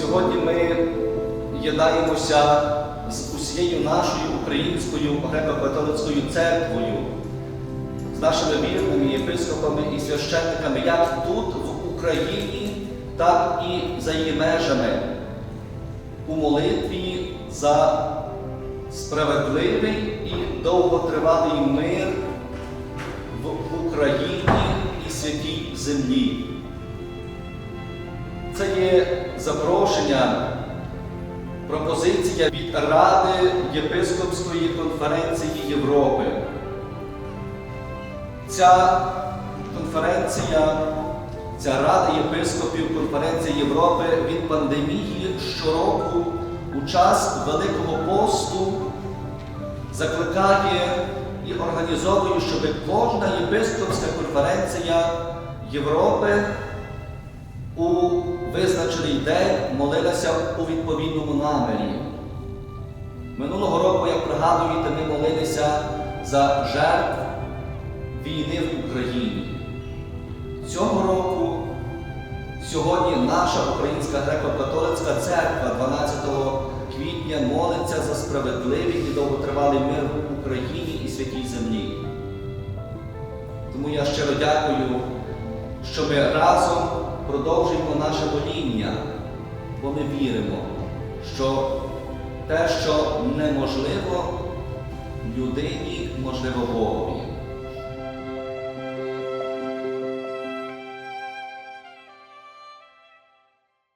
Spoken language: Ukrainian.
Сьогодні ми єднаємося з усією нашою українською греко-католицькою церквою, з нашими вірними єпископами і священниками як тут, в Україні, так і за її межами у молитві за справедливий і довготривалий мир в Україні і святій землі. Запрошення, пропозиція від Ради Єпископської конференції Європи. Ця конференція, ця Рада єпископів Конференції Європи від пандемії щороку у час Великого посту закликає і організовує, щоб кожна єпископська конференція Європи у визначений день молилася у відповідному намірі. Минулого року, як пригадуєте, ми молилися за жертв війни в Україні. Цього року, сьогодні наша Українська греко-католицька церква 12 квітня молиться за справедливий і довготривалий мир в Україні і святій землі. Тому я щиро дякую, що ми разом продовжуємо наше боління, бо ми віримо, що те, що неможливо людині, можливо Богові.